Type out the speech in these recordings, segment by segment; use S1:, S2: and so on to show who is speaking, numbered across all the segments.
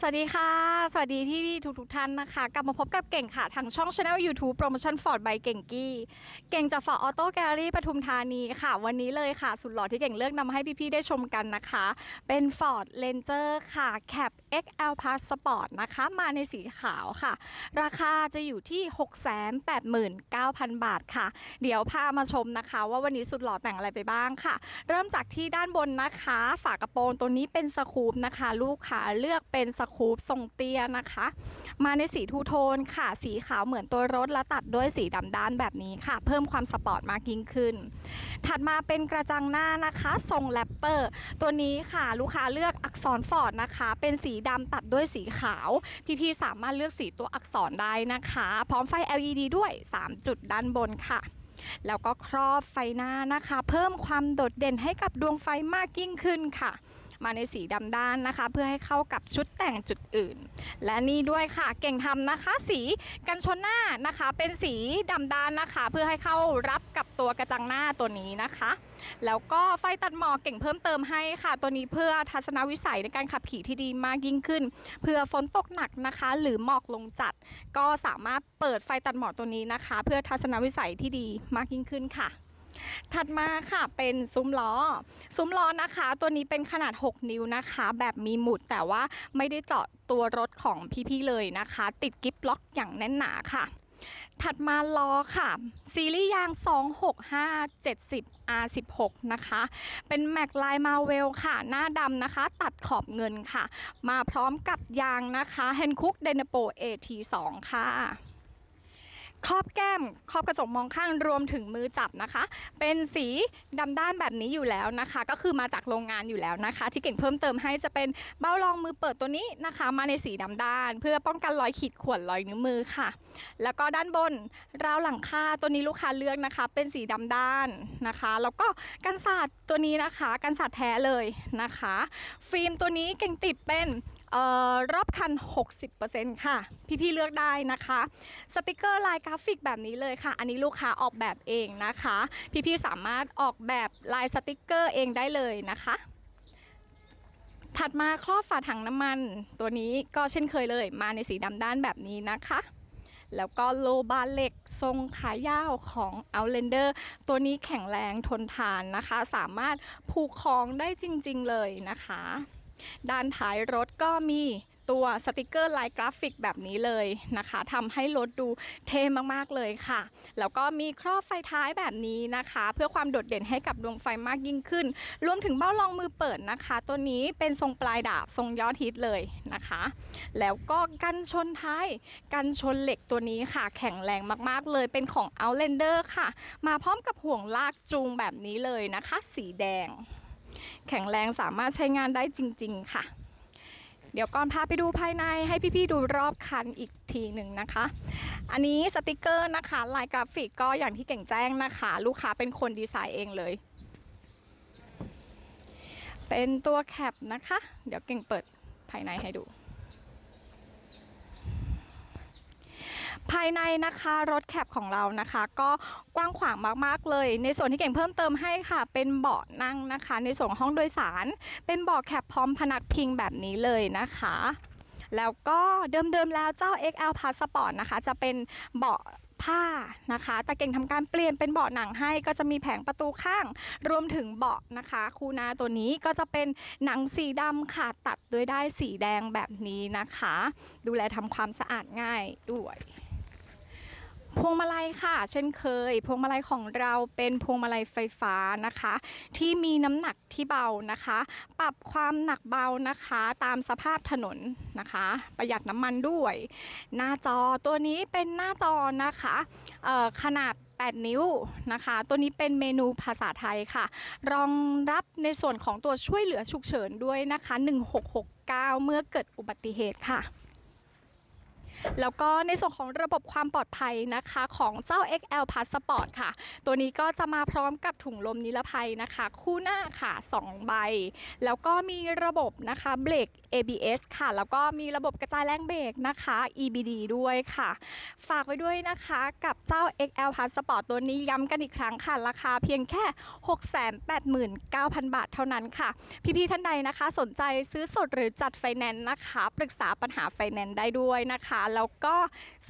S1: สวัสดีค่ะ สวัสดีพี่พี่ทุกทุกท่านนะคะ กลับมาพบกับเก่งค่ะทางช่อง Channel YouTube Promotion Ford by เก่งกี้ เก่งจาก Ford Auto Gallery ปทุมธานีค่ะ วันนี้เลยค่ะ สุดหล่อที่เก่งเลือกนำมาให้พี่พี่ๆได้ชมกันนะคะ เป็น Ford Ranger ค่ะ Cap XL Plus Sport นะคะ มาในสีขาวค่ะ ราคาจะอยู่ที่ 689,000 บาทค่ะ เดี๋ยวพามาชมนะคะ ว่าวันนี้สุดหล่อแต่งอะไรไปบ้างค่ะ เริ่มจากที่ด้านบนนะคะ ฝากระโปรงตัวนี้เป็นสคูปนะคะ ลูกค้าเลือกเป็นสคูปทรงเตี้ยนะคะ มาในสีทูโทนค่ะ สีขาวเหมือนตัวรถและตัดด้วยสีดำด้านแบบนี้ค่ะ เพิ่มความสปอร์ตมากยิ่งขึ้น ถัดมาเป็นกระจังหน้านะคะ ทรงแรปเตอร์ ตัวนี้ค่ะลูกค้าเลือกอักษรฟอร์ดนะคะ เป็นสีดำตัดด้วยสีขาว พี่ๆสามารถเลือกสีตัวอักษรได้นะคะ พร้อมไฟ LED ด้วย 3 จุดด้านบนค่ะแล้วก็ครอบไฟหน้านะคะ เพิ่มความโดดเด่นให้กับดวงไฟมากยิ่งขึ้นค่ะ มาในสีดำด้านนะคะ เพื่อให้เข้ากับชุดแต่งจุดอื่น และนี่ด้วยค่ะเก่งทำนะคะ สีกันชนหน้านะคะ เป็นสีดำด้านนะคะ เพื่อให้เข้ารับกับตัวกระจังหน้าตัวนี้นะคะ แล้วก็ไฟตัดหมอกเก่งเพิ่มเติมให้ค่ะ ตัวนี้เพื่อทัศนวิสัยในการขับขี่ที่ดีมากยิ่งขึ้น เพื่อฝนตกหนักนะคะ หรือหมอกลงจัด ก็สามารถเปิดไฟตัดหมอกตัวนี้นะคะ เพื่อทัศนวิสัยที่ดีมากยิ่งขึ้นค่ะ ถัดมาค่ะเป็นซุ้มล้อ ซุ้มล้อนะคะ ตัวนี้เป็นขนาด 6 นิ้วนะคะ แบบมีหมุดแต่ว่าไม่ได้เจาะตัวรถของพี่ๆเลยนะคะ ติดกิฟล็อกอย่างแน่นหนาค่ะ ถัดมาล้อค่ะ ซีรีส์ยาง 265 70 R16 นะคะ เป็นแม็กลายมาเวลค่ะ หน้าดำนะคะ ตัดขอบเงินค่ะ มาพร้อมกับยางนะคะแฮนคุกเดนโป AT2 ค่ะ ครอบแก้มครอบกระจกมองข้างรวมถึงมือจับนะคะ เป็นสีดำด้านแบบนี้อยู่แล้วนะคะ ก็คือมาจากโรงงานอยู่แล้วนะคะ ที่เก่งเพิ่มเติมให้จะเป็นเบ้ารองมือเปิดตัวนี้นะคะ มาในสีดำด้าน เพื่อป้องกันรอยขีดข่วนรอยนิ้วมือค่ะ แล้วก็ด้านบนราวหลังคาตัวนี้ลูกค้าเลือกนะคะ เป็นสีดำด้านนะคะ แล้วก็กันศาสตร์ตัวนี้นะคะ กันศาสตร์แท้เลยนะคะ ฟิล์มตัวนี้เก่งติดเป็น ออรอบคัน 60%ค่ะ พี่ๆเลือกได้นะคะ สติกเกอร์ลายกราฟิกแบบนี้เลยค่ะ อันนี้ลูกค้าออกแบบเองนะคะ พี่ๆสามารถออกแบบลายสติกเกอร์เองได้เลยนะคะถัดมาครอบฝาถังน้ำมัน ตัวนี้ก็เช่นเคยเลยมาในสีดำด้านแบบนี้นะคะ แล้วก็โลบาเหล็กทรงขายาวของ Outlander ตัวนี้แข็งแรงทนทานนะคะ สามารถผูกคล้องได้จริง ๆ เลยนะคะ ด้านท้ายรถก็มีตัวสติกเกอร์ลายกราฟิกแบบนี้เลยนะคะทำให้รถดูเท่มากๆเลยค่ะ แล้วก็มีครอบไฟท้ายแบบนี้นะคะ เพื่อความโดดเด่นให้กับดวงไฟมากยิ่งขึ้น รวมถึงเบ้ารองมือเปิดนะคะ ตัวนี้เป็นทรงปลายดาบทรงยอดฮิตเลยนะคะ แล้วก็กันชนท้าย กันชนเหล็กตัวนี้ค่ะ แข็งแรงมากๆเลยเป็นของ Outlander ค่ะ มาพร้อมกับห่วงลากจูงแบบนี้เลยนะคะ สีแดง แข็งแรงสามารถใช้งานได้จริง ๆ ค่ะ เดี๋ยวก่อนพาไปดูภายในให้พี่ๆดูรอบคันอีกทีหนึ่งนะคะ อันนี้สติกเกอร์นะคะ ลายกราฟิกก็อย่างที่เก่งแจ้งนะคะ ลูกค้าเป็นคนดีไซน์เองเลย เป็นตัวแคปนะคะ เดี๋ยวเก่งเปิดภายในให้ดูายในนะคะรถแคปของเรานะคะ ก็กว้างขวางมากๆเลย ในส่วนที่เก่งเพิ่มเติมให้ค่ะ เป็นเบาะนั่งนะคะ ในส่วนของห้องโดยสาร เป็นเบาะแคปพร้อมพนักพิงแบบนี้เลยนะคะ แล้วก็เดิมๆแล้วเจ้า XL Passport นะคะ จะเป็นเบาะผ้านะคะ แต่เก่งทำการเปลี่ยนเป็นเบาะหนังให้ก็จะมีแผงประตูข้าง รวมถึงเบาะนะคะ คูนาตัวนี้ก็จะเป็นหนังสีดำค่ะ ตัดด้วยได้ายสีแดงแบบนี้นะคะ ดูแลทำความสะอาดง่ายด้วย พวงมาลัยค่ะ เช่นเคย พวงมาลัยของเราเป็นพวงมาลัยไฟฟ้านะคะ ที่มีน้ำหนักที่เบานะคะ ปรับความหนักเบานะคะ ตามสภาพถนนนะคะ ประหยัดน้ำมันด้วย หน้าจอตัวนี้เป็นหน้าจอนะคะขนาด 8 นิ้วนะคะ ตัวนี้เป็นเมนูภาษาไทยค่ะ รองรับในส่วนของตัวช่วยเหลือฉุกเฉินด้วยนะคะ 1669 เมื่อเกิดอุบัติเหตุค่ะ แล้วก็ในส่วนของระบบความปลอดภัยนะคะของเจ้า XL Passport ค่ะ ตัวนี้ก็จะมาพร้อมกับถุงลมนิรภัยนะคะ คู่หน้าค่ะ 2 ใบ แล้วก็มีระบบนะคะเบรก ABS ค่ะ แล้วก็มีระบบกระจายแรงเบรกนะคะ EBD ด้วยค่ะ ฝากไว้ด้วยนะคะกับเจ้า XL Passport ตัวนี้ย้ำกันอีกครั้งค่ะ ราคาเพียงแค่ 689,000 บาทเท่านั้นค่ะ พี่ๆท่านใดนะคะ สนใจซื้อสดหรือจัดไฟแนนซ์นะคะ ปรึกษาปัญหาไฟแนนซ์ได้ด้วยนะคะแล้วก็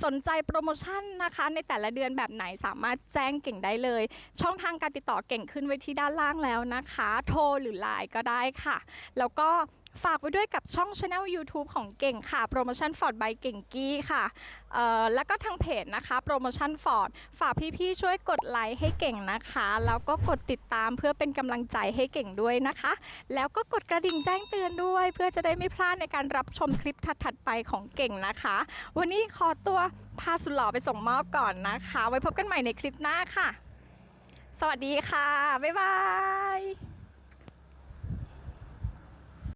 S1: สนใจโปรโมชั่นนะคะ ในแต่ละเดือนแบบไหนสามารถแจ้งเก่งได้เลย ช่องทางการติดต่อเก่งขึ้นไว้ที่ด้านล่างแล้วนะคะ โทรหรือไลน์ก็ได้ค่ะ แล้วก็ ฝากไว้ด้วยกับช่อง Channel YouTube ของเก่งค่ะ โปรโมชั่นฟอร์ดบายเก่งกี้ค่ะเอ่อแล้วก็ทางเพจนะคะ โปรโมชั่นฟอร์ดฝากพี่ๆช่วยกดไลค์ให้เก่งนะคะ แล้วก็กดติดตามเพื่อเป็นกำลังใจให้เก่งด้วยนะคะ แล้วก็กดกระดิ่งแจ้งเตือนด้วย เพื่อจะได้ไม่พลาดในการรับชมคลิปถัดๆไปของเก่งนะคะ วันนี้ขอตัวพาสุดหล่อไปส่งมอบก่อนนะคะ ไว้พบกันใหม่ในคลิปหน้าค่ะ สวัสดีค่ะ บ๊ายบาย